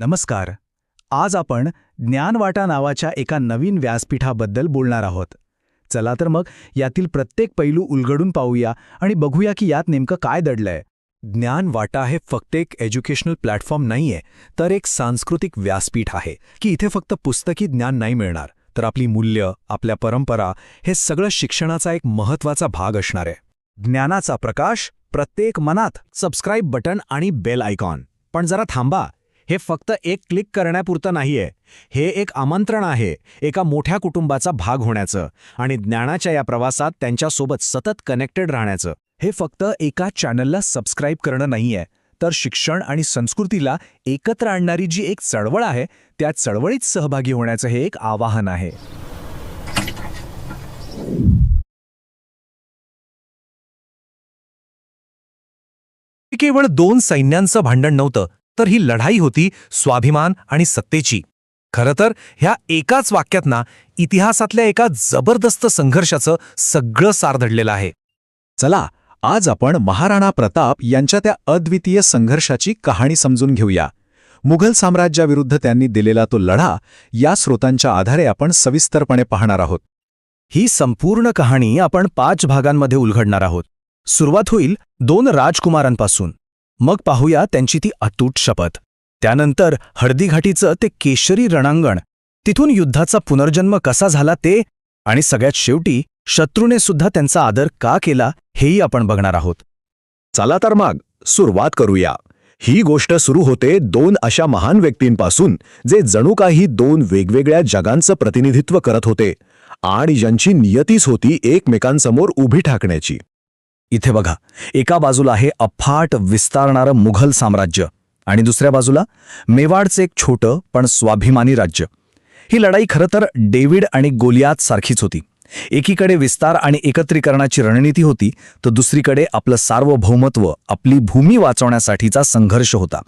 नमस्कार. आज आपण ज्ञानवाटा नावाच्या एका नवीन व्यासपीठाबद्दल बोलणार आहोत. चला तर मग यातील प्रत्येक पैलू उलगडून पाहूया आणि बघूया की यात नेमकं काय दडलंय. ज्ञानवाटा हे फक्त एक एज्युकेशनल प्लॅटफॉर्म नाहीये तर एक सांस्कृतिक व्यासपीठ आहे की इथे फक्त पुस्तकी ज्ञान नाही मिळणार तर आपली मूल्य आपल्या परंपरा हे सगळं शिक्षणाचा एक महत्त्वाचा भाग असणार आहे. ज्ञानाचा प्रकाश प्रत्येक मनात सबस्क्राईब बटन आणि बेल आयकॉन पण जरा थांबा हे फक्त एक क्लिक करण्यापुरतं नाहीये. हे एक आमंत्रण आहे एका मोठ्या कुटुंबाचा भाग होण्याचं आणि ज्ञानाच्या या प्रवासात त्यांच्यासोबत सतत कनेक्टेड राहण्याचं. हे फक्त एका चॅनलला सबस्क्राईब करणं नाहीये तर शिक्षण आणि संस्कृतीला एकत्र आणणारी जी एक चळवळ आहे त्या चळवळीत सहभागी होण्याचं हे एक आवाहन आहे. केवळ दोन सैन्यांचं भांडण नव्हतं तर ही लढाई होती स्वाभिमान आणि सत्तेची. खरं तर ह्या एकाच वाक्यात ना इतिहासातल्या एका जबरदस्त संघर्षाचं सगळं सार धडलेलं आहे. चला आज आपण महाराणा प्रताप यांच्या त्या अद्वितीय संघर्षाची कहाणी समजून घेऊया. मुघल साम्राज्याविरुद्ध त्यांनी दिलेला तो लढा या स्रोतांच्या आधारे आपण सविस्तरपणे पाहणार आहोत. ही संपूर्ण कहाणी आपण पाच भागांमध्ये उलघडणार आहोत. सुरुवात होईल दोन राजकुमारांपासून. मग पाहूया त्यांची ती अतूट शपथ. त्यानंतर हळदीघाटीचं ते केशरी रणांगण. तिथून युद्धाचा पुनर्जन्म कसा झाला ते आणि सगळ्यात शेवटी शत्रूने सुद्धा त्यांचा आदर का केला हेही आपण बघणार आहोत. चला तर मग सुरुवात करूया. ही गोष्ट सुरू होते दोन अशा महान व्यक्तींपासून जे जणू काही दोन वेगवेगळ्या जगांचं प्रतिनिधित्व करत होते आणि ज्यांची नियतीच होती एकमेकांसमोर उभी ठाकण्याची. इथे बघा एका बाजूला आहे अफाट विस्तारणारं मुघल साम्राज्य आणि दुसऱ्या बाजूला मेवाडचं एक छोटं पण स्वाभिमानी राज्य. ही लढाई खरं तर डेव्हिड आणि गोलियात सारखीच होती. एकीकडे विस्तार आणि एकत्रीकरणाची रणनीती होती तर दुसरीकडे आपलं सार्वभौमत्व आपली भूमी वाचवण्यासाठीचा संघर्ष होता.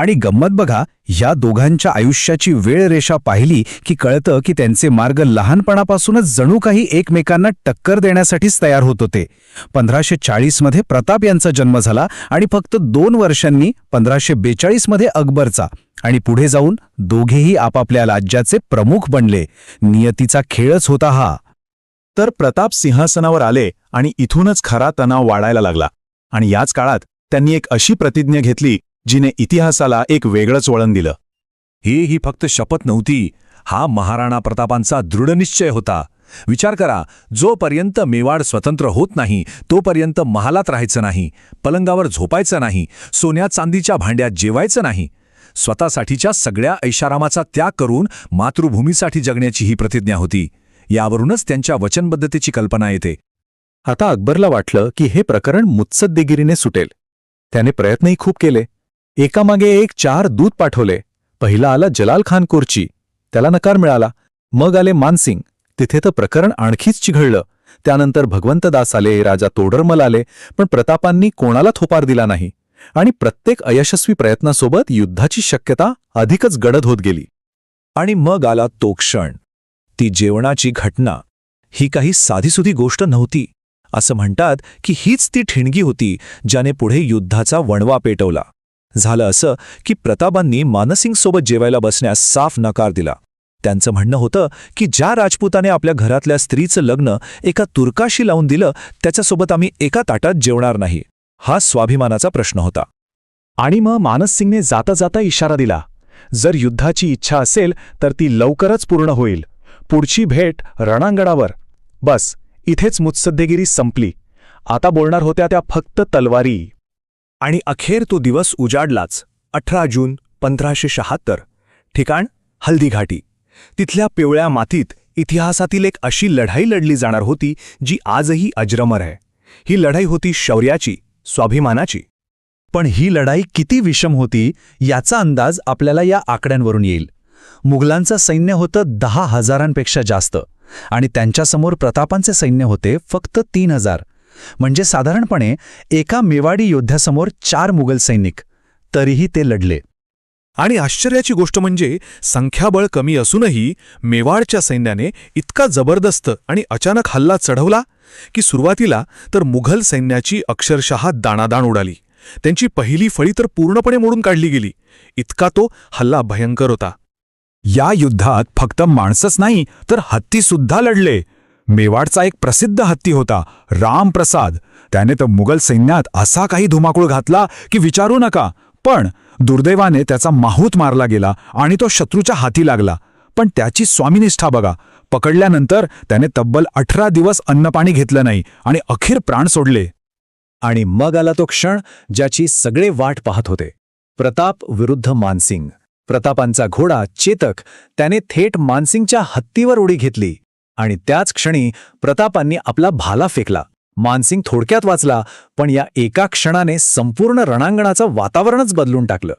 आणि गंमत बघा या दोघांच्या आयुष्याची वेळ रेषा पाहिली की कळतं की त्यांचे मार्ग लहानपणापासूनच जणू काही एकमेकांना टक्कर देण्यासाठीच तयार होत होते. पंधराशे चाळीसमध्ये प्रताप यांचा जन्म झाला आणि फक्त दोन वर्षांनी पंधराशे बेचाळीसमध्ये अकबरचा. आणि पुढे जाऊन दोघेही आपापल्या राज्याचे प्रमुख बनले. नियतीचा खेळच होता हा. तर प्रताप सिंहासनावर आले आणि इथूनच खरा तणाव वाढायला लागला. आणि याच काळात त्यांनी एक अशी प्रतिज्ञा घेतली जिने इतिहासाला एक वेगळंच वळण दिलं. हे ही फक्त शपथ नव्हती. हा महाराणा प्रतापांचा दृढनिश्चय होता. विचार करा जोपर्यंत मेवाड स्वतंत्र होत नाही तोपर्यंत महालात राहायचं नाही पलंगावर झोपायचं नाही सोन्या चांदीच्या भांड्यात जेवायचं नाही. स्वतःसाठीच्या सगळ्या ऐशारामाचा त्याग करून मातृभूमीसाठी जगण्याची ही प्रतिज्ञा होती. यावरूनच त्यांच्या वचनबद्धतेची कल्पना येते. आता अकबरला वाटलं की हे प्रकरण मुत्सद्देगिरीने सुटेल. त्याने प्रयत्नही खूप केले. एकामागे एक चार दूत पाठवले. पहिला आला जलाल खान कोरची. त्याला नकार मिळाला. मग आले मानसिंग. तिथे तर प्रकरण आणखीच चिघळलं. त्यानंतर भगवंतदास आले राजा तोडरमल आले पण प्रतापांनी कोणाला थोपार दिला नाही? आणि प्रत्येक अयशस्वी प्रयत्नासोबत युद्धाची शक्यता अधिकच गडद होत गेली. आणि मग आला तो क्षण. ती जेवणाची घटना. ही काही साधीसुधी गोष्ट नव्हती. असं म्हणतात की हीच ती ठिणगी होती ज्याने पुढे युद्धाचा वणवा पेटवला. झालं असं की प्रतापांनी मानसिंगसोबत जेवायला बसण्यास साफ नकार दिला. त्यांचं म्हणणं होतं की ज्या राजपुताने आपल्या घरातल्या स्त्रीचं लग्न एका तुर्काशी लावून दिलं त्याच्यासोबत आम्ही एका ताटात जेवणार नाही हा स्वाभिमानाचा प्रश्न होता. आणि मग मानससिंगने जाता जाता इशारा दिला. जर युद्धाची इच्छा असेल तर ती लवकरच पूर्ण होईल. पुढची भेट रणांगणावर. बस इथेच मुत्सद्देगिरी संपली. आता बोलणार होत्या त्या फक्त तलवारी. आणि अखेर तो दिवस उजाडलाच अठरा जून पंधराशे शहात्तर. ठिकाण हल्दीघाटी. तिथल्या पिवळ्या मातीत इतिहासातील एक अशी लढाई लढली जाणार होती जी आजही अजरमर आहे. ही लढाई होती शौर्याची स्वाभिमानाची. पण ही लढाई किती विषम होती याचा अंदाज आपल्याला या आकड्यांवरून येईल. मुघलांचं सैन्य होतं दहा हजारांपेक्षा जास्त आणि त्यांच्यासमोर प्रतापांचे सैन्य होते फक्त तीन हजार. म्हणजे साधारणपणे एका मेवाडी योद्ध्यासमोर चार मुघल सैनिक. तरीही ते लढले. आणि आश्चर्याची गोष्ट म्हणजे संख्याबळ कमी असूनही मेवाडच्या सैन्याने इतका जबरदस्त आणि अचानक हल्ला चढवला की सुरुवातीला तर मुघल सैन्याची अक्षरशः दाणादाण उडाली. त्यांची पहिली फळी तर पूर्णपणे मोडून काढली गेली. इतका तो हल्ला भयंकर होता. या युद्धात फक्त माणसंच नाही तर हत्तीसुद्धा लढले. मेवाडचा एक प्रसिद्ध हत्ती होता रामप्रसाद. त्याने तर मुघल सैन्यात असा काही धुमाकूळ घातला की विचारू नका. पण दुर्दैवाने त्याचा माहूत मारला गेला आणि तो शत्रूच्या हाती लागला. पण त्याची स्वामीनिष्ठा बघा. पकडल्यानंतर त्याने तब्बल अठरा दिवस अन्नपाणी घेतलं नाही आणि अखेर प्राण सोडले. आणि मग आला तो क्षण ज्याची सगळे वाट पाहत होते. प्रताप विरुद्ध मानसिंग. प्रतापांचा घोडा चेतक त्याने थेट मानसिंगच्या हत्तीवर उडी घेतली. आणि त्याच क्षणी प्रतापांनी आपला भाला फेकला. मानसिंग थोडक्यात वाचला पण या एका क्षणाने संपूर्ण रणांगणाचं वातावरणच बदलून टाकलं.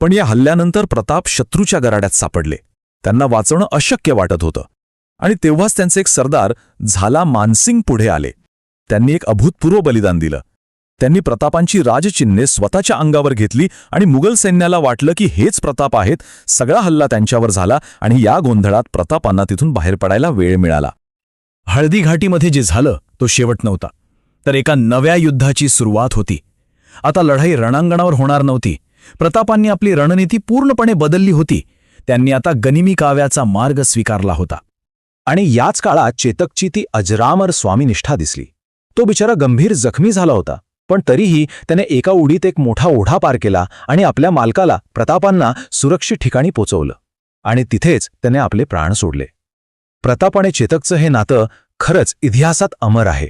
पण या हल्ल्यानंतर प्रताप शत्रूच्या गराड्यात सापडले. त्यांना वाचवणं अशक्य वाटत होतं. आणि तेव्हाच त्यांचे एक सरदार झाला मानसिंग पुढे आले. त्यांनी एक अभूतपूर्व बलिदान दिलं. त्यांनी प्रतापांची राजचिन्हे स्वतःच्या अंगावर घेतली आणि मुघल सैन्याला वाटलं की हेच प्रताप आहेत. सगळा हल्ला त्यांच्यावर झाला आणि या गोंधळात प्रतापांना तिथून बाहेर पडायला वेळ मिळाला. हळदी घाटीमध्ये जे झालं तो शेवट नव्हता. तर एका नव्या युद्धाची सुरुवात होती. आता लढाई रणांगणावर होणार नव्हती. प्रतापांनी आपली रणनीती पूर्णपणे बदलली होती. त्यांनी आता गनिमी काव्याचा मार्ग स्वीकारला होता. आणि याच काळात चेतकची ती अजरामर स्वामीनिष्ठा दिसली. तो बिचारा गंभीर जखमी झाला होता. पण तरीही त्याने एका उडीत एक मोठा ओढा पार केला आणि आपल्या मालकाला प्रतापांना सुरक्षित ठिकाणी पोचवलं. आणि तिथेच त्याने आपले प्राण सोडले. प्रताप आणि चेतकचं हे नातं खरंच इतिहासात अमर आहे.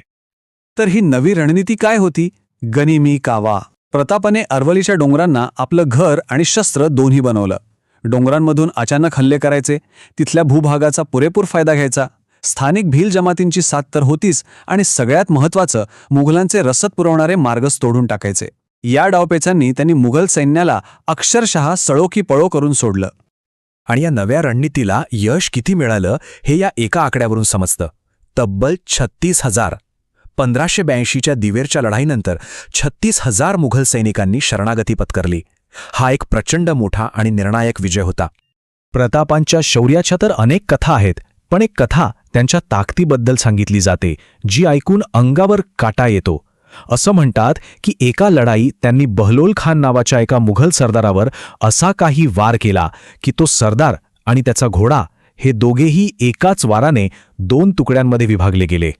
तर ही नवी रणनीती काय होती? गनिमी कावा. प्रतापाने अरवलीच्या डोंगरांना आपलं घर आणि शस्त्र दोन्ही बनवलं. डोंगरांमधून अचानक हल्ले करायचे तिथल्या भूभागाचा पुरेपूर फायदा घ्यायचा स्थानिक भील जमातींची साथ तर होतीच आणि सगळ्यात महत्त्वाचं मुघलांचे रसद पुरवणारे मार्गच तोडून टाकायचे. या डावपेचांनी त्यांनी मुघल सैन्याला अक्षरशः सळोखी पळो करून सोडलं. आणि या नव्या रणनीतीला यश किती मिळालं हे या एका आकड्यावरून समजतं. तब्बल छत्तीस हजार पंधराशे ब्याऐंशीच्या दिवेरच्या लढाईनंतर छत्तीस हजार मुघल सैनिकांनी शरणागती पत्करली. हा एक प्रचंड मोठा आणि निर्णायक विजय होता. प्रतापांच्या शौर्याच्या तर अनेक कथा आहेत पण एक कथा त्यांच्या ताकदीबद्दल सांगितली जाते जी ऐकून अंगावर काटा येतो. असं म्हणतात की एका लढाई त्यांनी बहलोल खान नावाच्या एका मुघल सरदारावर असा काही वार केला की तो सरदार आणि त्याचा घोडा हे दोघेही एकाच वाराने दोन तुकड्यांमध्ये विभागले गेले.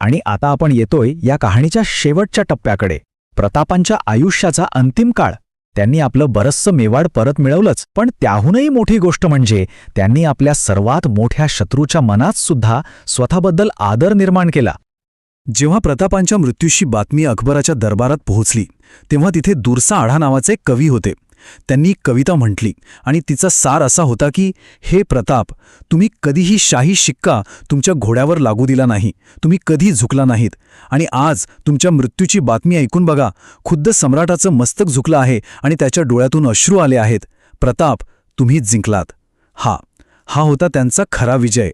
आणि आता आपण येतोय या कहाणीच्या शेवटच्या टप्प्याकडे प्रतापांच्या आयुष्याचा अंतिम काळ. त्यांनी आपलं बरंचसं मेवाड परत मिळवलंच. पण त्याहूनही मोठी गोष्ट म्हणजे त्यांनी आपल्या सर्वात मोठ्या शत्रूच्या मनात सुद्धा स्वतःबद्दल आदर निर्माण केला. जेव्हा प्रतापांच्या मृत्यूशी बातमी अकबराच्या दरबारात पोहोचली तेव्हा तिथे दुरसा आढा नावाचे कवी होते. त्यांनी कविता म्हटली आणि तिचा सार असा होता की हे प्रताप तुम्ही कधीही शाही शिक्का तुमच्या घोड्यावर लागू दिला नाही तुम्ही कधी झुकला नाहीत. आणि आज तुमच्या मृत्यूची बातमी ऐकून बघा खुद्द सम्राटाचं मस्तक झुकलं आहे आणि त्याच्या डोळ्यातून अश्रू आले आहेत. प्रताप तुम्ही जिंकलात. हा हा होता त्यांचा खरा विजय.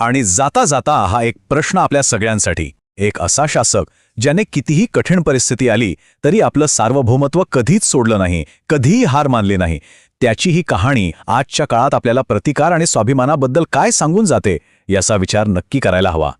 आणि जाता जाता हा एक प्रश्न आपल्या सगळ्यांसाठी. एक असा शासक ज्याने कितीही कठीण परिस्थिती आली तरी आपलं सार्वभौमत्व कधीच सोडलं नाही कधीही हार मानली नाही. त्याची ही कहाणी आजच्या काळात आपल्याला प्रतिकार आणि स्वाभिमानाबद्दल काय सांगून जाते याचा विचार नक्की करायला हवा.